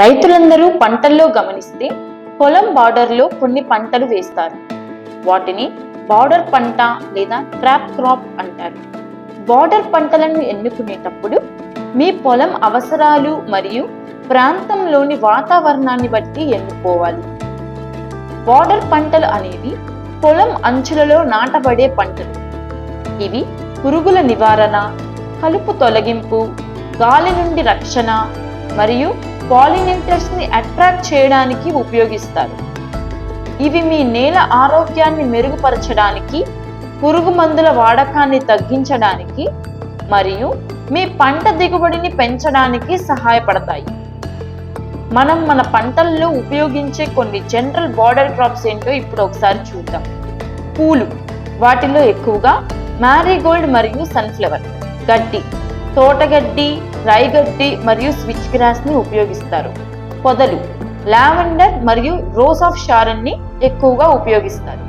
రైతులందరూ పంటల్లో గమనిస్తే పొలం బార్డర్లో కొన్ని పంటలు వేస్తారు. వాటిని బార్డర్ పంట లేదా ట్రాప్ క్రాప్ అంటారు. బార్డర్ పంటలను ఎన్నుకునేటప్పుడు మీ పొలం అవసరాలు మరియు ప్రాంతంలోని వాతావరణాన్ని బట్టి ఎన్నుకోవాలి. బార్డర్ పంటలు అనేవి పొలం అంచులలో నాటబడే పంటలు. ఇవి పురుగుల నివారణ కలుపు తొలగింపు గాలి నుండి రక్షణ మరియు పాలినేటర్స్ని అట్రాక్ట్ చేయడానికి ఉపయోగిస్తారు. ఇవి మీ నేల ఆరోగ్యాన్ని మెరుగుపరచడానికి పురుగు మందుల వాడకాన్ని తగ్గించడానికి మరియు మీ పంట దిగుబడిని పెంచడానికి సహాయపడతాయి. మనం మన పంటల్లో ఉపయోగించే కొన్ని జనరల్ బార్డర్ క్రాప్స్ ఏంటో ఇప్పుడు ఒకసారి చూద్దాం. పూలు వాటిలో ఎక్కువగా మ్యారీగోల్డ్ మరియు సన్ఫ్లవర్ గడ్డి తోటగడ్డి రాయిగడ్డి మరియు స్విచ్ గ్రాస్ని ఉపయోగిస్తారు. పొదలు లావెండర్ మరియు రోజ్ ఆఫ్ షారన్ని ఎక్కువగా ఉపయోగిస్తారు.